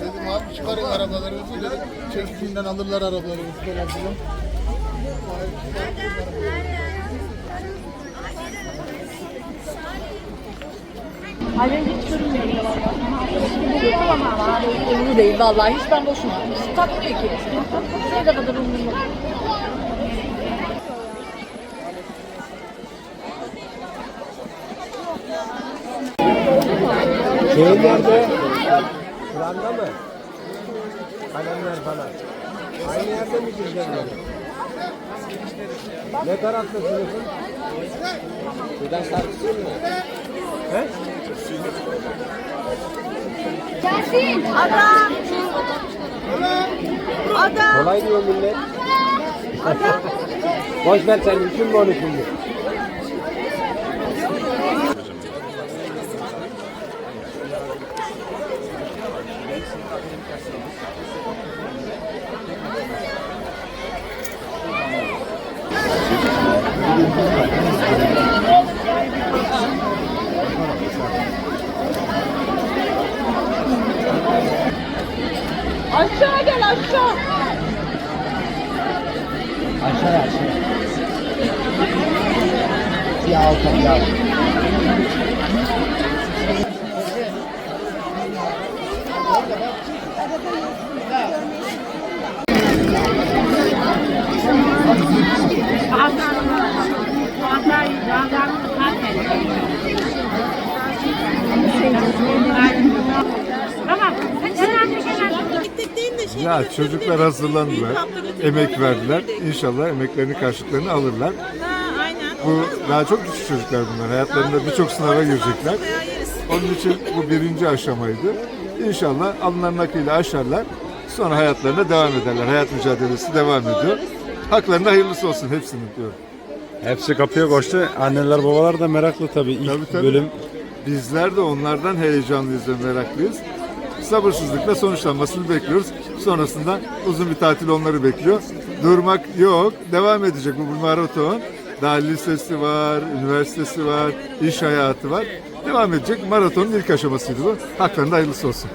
Dedim abi çıkarın arabalarınızı da çeşitinden alırlar arabalarınızı filan. Hayır hiç görünmüyor umurlu değil vallahi hiç ben boşuna. Takmıyor ki. Ne kadar umurlu. Şey nerede? Kur'an'da mı? Kalemler falan. Aynı yerde mi çizecekler? Ne tarafta sınıfın? Buradan sarkısın mı? He? Gelsin. Adam. Adam. Kolay diyor millet. Boş ver sen düşünme onu şimdi. Aşağı gel aşağı. Aşağı aşağı. Bir alta bir alta. Ya çocuklar hazırlandılar, emek verdiler. İnşallah emeklerinin karşılıklarını alırlar. Bu daha çok küçük çocuklar bunlar. Hayatlarında birçok sınava girecekler. Onun için bu birinci aşamaydı. İnşallah alınan nakliyle aşarlar. Sonra hayatlarına devam ederler. Hayat mücadelesi devam ediyor. Haklarında hayırlısı olsun hepsinin diyorum. Hepsi kapıya koştu. Anneler babalar da meraklı tabii. İlk Tabii, tabii. bölüm Bizler de onlardan heyecanlıyız ve meraklıyız. Sabırsızlıkla sonuçlanmasını bekliyoruz. Sonrasında uzun bir tatil onları bekliyor. Durmak yok. Devam edecek bu, maraton. Daha lisesi var, üniversitesi var, iş hayatı var. Devam edecek. Maratonun ilk aşamasıydı bu. Haklarında hayırlısı olsun.